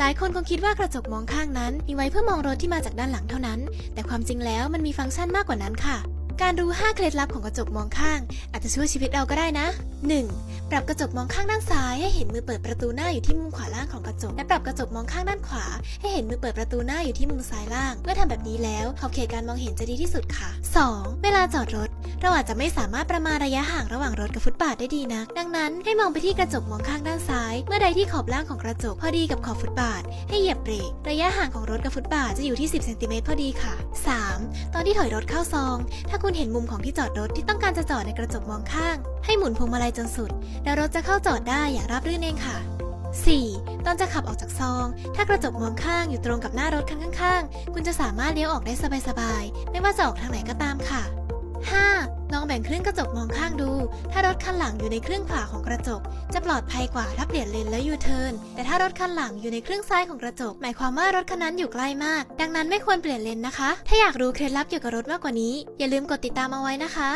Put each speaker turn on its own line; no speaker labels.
หลายคนคงคิดว่ากระจกมองข้างนั้น มีไว้เพื่อมองรถที่มาจากด้านหลังเท่านั้น แต่ความจริงแล้วมันมีฟังก์ชันมากกว่านั้นค่ะ การรู้ 5 เคล็ดลับของกระจกมองข้าง อาจจะช่วยชีวิตเราก็ได้นะ 1. ปรับกระจกมองข้างด้านซ้าย ให้เห็นมือเปิดประตูหน้าอยู่ที่มุมขวาล่างของกระจก และปรับกระจกมองข้างด้านขวา ให้เห็นมือเปิดประตูหน้าอยู่ที่มุมซ้ายล่าง เมื่อทำแบบนี้แล้วขอบเขตการมองเห็นจะดีที่สุดค่ะ 2. เวลาจอดรถ เราอาจจะไม่สามารถประมาณระยะห่างระหว่างรถกับฟุตบาทได้ดีนัก ดังนั้นให้มองไปที่กระจกมองข้างด้านซ้าย เมื่อใดที่ขอบล่างของกระจกพอดีกับขอบฟุตบาท ให้เหยียบเบรก ระยะห่างของรถกับฟุตบาทจะอยู่ที่ 10 เซนติเมตรพอดีค่ะ 3. ตอนที่ถอยรถเข้าซอง ถ้าคุณเห็นมุมของที่จอดรถที่ต้องการจะจอดในกระจกมองข้าง ให้หมุนพวงมาลัยจนสุด แล้วรถจะเข้าจอดได้อย่างราบรื่นเองค่ะ 4. ตอนจะขับออกจากซอง ถ้ากระจกมองข้างอยู่ตรงกับหน้ารถคันข้างๆ คุณจะสามารถเลี้ยวออกได้สบายๆ ไม่ว่าจะออกทางไหนก็ตามค่ะ 5. องแบ่งครึ่งกระจกมองข้างดู ถ้ารถคันหลังอยู่ในครึ่งขวาของกระจก จะปลอดภัยกว่าถ้าเปลี่ยนเลนแล้วยูเทิร์น แต่ถ้ารถคันหลังอยู่ในครึ่งซ้ายของกระจก หมายความว่ารถคันนั้นอยู่ใกล้มาก ดังนั้นไม่ควรเปลี่ยนเลนนะคะ ถ้าอยากรู้เคล็ดลับเกี่ยวกับรถมากกว่านี้ อย่าลืมกดติดตามเอาไว้นะคะ